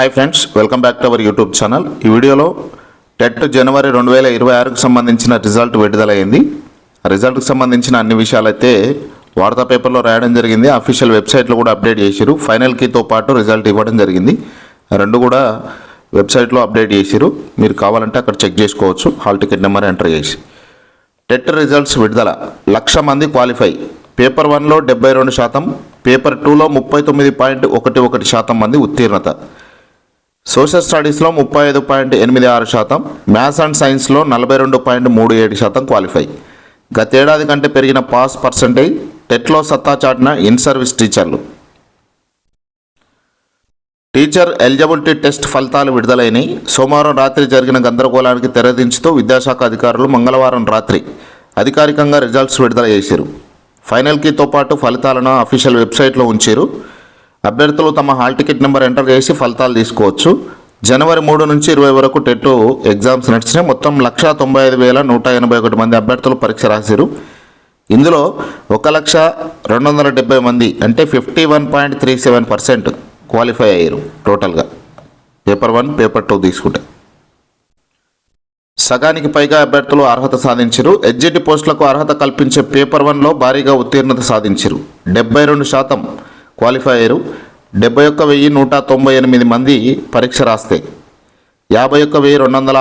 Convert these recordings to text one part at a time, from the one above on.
Hi friends welcome back to our YouTube channel ఈ వీడియోలో TET జనవరి రెండు వేల ఇరవై ఆరుకు సంబంధించిన రిజల్ట్ విడుదలైంది. ఆ రిజల్ట్కి సంబంధించిన అన్ని విషయాలైతే వార్తా పేపర్లో రాయడం జరిగింది. అఫీషియల్ వెబ్సైట్లో కూడా అప్డేట్ చేశారు ఫైనల్ కీతో పాటు రిజల్ట్ ఇవ్వడం జరిగింది. రెండు కూడా వెబ్సైట్లో అప్డేట్ చేశారు మీరు కావాలంటే అక్కడ చెక్ చేసుకోవచ్చు. హాల్ టికెట్ నెంబర్ ఎంటర్ చేసి. టెట్ రిజల్ట్స్ విడుదల. లక్ష మంది క్వాలిఫై పేపర్ వన్లో డెబ్బై రెండు శాతం పేపర్ టూలో ముప్పై తొమ్మిది పాయింట్ ఒకటి ఒకటి శాతం మంది ఉత్తీర్ణత. సోషల్ స్టడీస్లో ముప్పై ఐదు పాయింట్ ఎనిమిది ఆరు శాతం మ్యాథ్స్ అండ్ సైన్స్లో నలభై రెండు పాయింట్ మూడు ఏడు శాతం క్వాలిఫై. గతేడాది కంటే పెరిగిన పాస్ పర్సంటేజ్ టెట్లో సత్తా చాటిన ఇన్ సర్వీస్ టీచర్లు. టీచర్ ఎలిజిబిలిటీ టెస్ట్ ఫలితాలు విడుదలైనవి సోమవారం రాత్రి జరిగిన గందరగోళానికి తెరదించుతూ విద్యాశాఖ అధికారులు మంగళవారం రాత్రి అధికారికంగా రిజల్ట్స్ విడుదల చేశారు ఫైనల్ కీతో పాటు ఫలితాలను అఫీషియల్ వెబ్సైట్లో ఉంచారు. అభ్యర్థులు తమ హాల్ టికెట్ నెంబర్ ఎంటర్ చేసి ఫలితాలు తీసుకోవచ్చు. జనవరి మూడు నుంచి ఇరవై వరకు టెట్ ఎగ్జామ్స్ నడిచినాయి. మొత్తం లక్ష తొంభై ఐదు వేల నూట ఎనభై ఒకటి మంది అభ్యర్థులు పరీక్ష రాశారు ఇందులో ఒక లక్ష రెండు వందల డెబ్బై మంది అంటే fifty one point three seven percent qualify అయ్యారు టోటల్గా. పేపర్ వన్ పేపర్ టూ తీసుకుంటే. సగానికి పైగా అభ్యర్థులు అర్హత సాధించారు. ఎడ్జిటి పోస్టులకు అర్హత కల్పించే పేపర్ వన్లో భారీగా ఉత్తీర్ణత సాధించరు. డెబ్బై రెండు శాతం క్వాలిఫై అయ్యారు. డెబ్బై ఒక్క వెయ్యి నూట తొంభై ఎనిమిది మంది పరీక్ష రాస్తే యాభై ఒక్క వెయ్యి రెండు వందల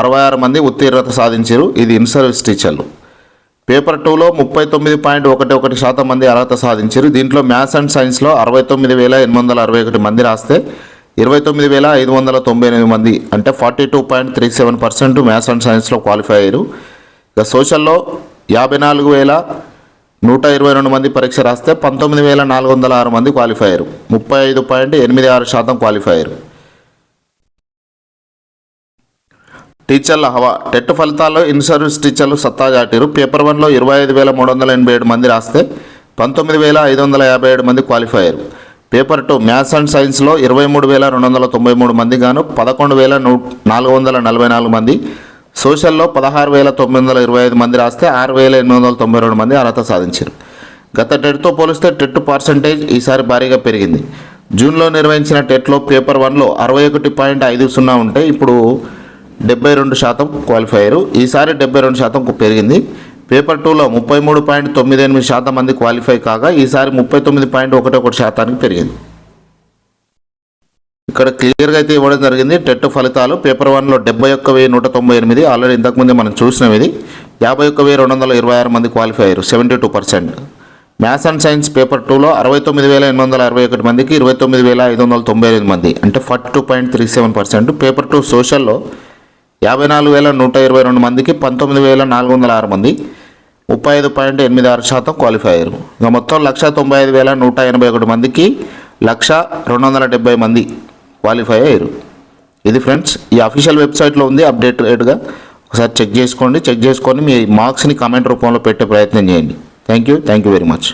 అరవై ఆరు మంది ఉత్తీర్ణత సాధించారు. ఇది ఇన్ సర్వీస్ టీచర్లు. పేపర్ టూలో ముప్పై తొమ్మిది పాయింట్ ఒకటి ఒకటి శాతం మంది అర్హత సాధించారు. దీంట్లో మ్యాథ్స్ అండ్ సైన్స్లో అరవై తొమ్మిది వేల ఎనిమిది వందల అరవై ఒకటి మంది రాస్తే ఇరవై తొమ్మిది వేల ఐదు వందల తొంభై ఎనిమిది మంది అంటే forty two point three seven percent maths and సైన్స్లో క్వాలిఫై అయ్యారు. ఇక సోషల్లో యాభై నాలుగు వేల నూట ఇరవై రెండు మంది పరీక్ష రాస్తే పంతొమ్మిది వేల నాలుగు వందల ఆరు మంది క్వాలిఫై అయ్యారు ముప్పై ఐదు పాయింట్ ఎనిమిది ఆరు శాతం క్వాలిఫై అయ్యారు టీచర్ల హవా. టెట్ ఫలితాల్లో ఇన్సర్వీస్ టీచర్లు సత్తా చాటిరు. పేపర్ వన్లో ఇరవై ఐదు వేల మూడు వందల ఎనభై ఏడు మంది రాస్తే పంతొమ్మిది వేల ఐదు వందల యాభై ఏడు మంది క్వాలిఫై అయ్యారు పేపర్ టూ మ్యాథ్స్ అండ్ సైన్స్లో ఇరవై మూడు వేల రెండు వందల తొంభై మూడు మంది గాను పదకొండు వేల నూ నాలుగు వందల నలభై నాలుగు మంది సోషల్లో పదహారు వేల తొమ్మిది వందల ఇరవై ఐదు మంది రాస్తే ఆరు వేల ఎనిమిది వందల తొంభై రెండు మంది అర్హత సాధించారు. గత టెట్తో పోలిస్తే టెట్ పర్సంటేజ్ ఈసారి భారీగా పెరిగింది. జూన్లో నిర్వహించిన టెట్లో పేపర్ వన్లో అరవై ఒకటి పాయింట్ ఐదు సున్నా ఉంటే ఇప్పుడు డెబ్బై రెండు శాతం క్వాలిఫై అయ్యారు. ఈసారి డెబ్బై రెండు శాతం పెరిగింది. పేపర్ టూలో ముప్పై మూడు పాయింట్ తొమ్మిది ఎనిమిది శాతం మంది క్వాలిఫై కాగా ఈసారి ముప్పై తొమ్మిది పాయింట్ ఒకటి ఒకటి శాతానికి పెరిగింది. ఇక్కడ క్లియర్గా అయితే ఇవ్వడం జరిగింది. టెట్ ఫలితాలు పేపర్ వన్లో డెబ్బై ఒక్క వెయ్యి నూట తొంభై ఎనిమిది ఆల్రెడీ ఇంతకుముందే మనం చూసినాం ఇది. యాభై ఒక్క వెయ్యి రెండు వందల ఇరవై ఆరు మంది క్వాలిఫై అయ్యారు seventy two percent maths and science paper టూలో అరవై తొమ్మిది వేల ఎనిమిది వందల అరవై ఒకటి మందికి ఇరవై తొమ్మిది వేల ఐదు వందల తొంభై ఎనిమిది మంది అంటే forty two point three seven percent paper two సోషల్లో యాభై నాలుగు వేల నూట ఇరవై రెండు మందికి పంతొమ్మిది వేల నాలుగు వందల ఆరు మంది ముప్పై ఐదు పాయింట్ ఎనిమిది ఆరు శాతం క్వాలిఫై అయ్యారు. ఇక మొత్తం లక్ష తొంభై ఐదు వేల నూట ఎనభై ఒకటి మందికి లక్ష రెండు వందల డెబ్బై మంది క్వాలిఫై అయ్యారు. ఇది ఫ్రెండ్స్ ఈ అఫీషియల్ వెబ్సైట్లో ఉంది అప్డేటెడ్గా ఒకసారి చెక్ చేసుకోండి చెక్ చేసుకొని మీ మార్క్స్ని కామెంట్ రూపంలో పెట్టే ప్రయత్నం చేయండి. Thank you thank you very much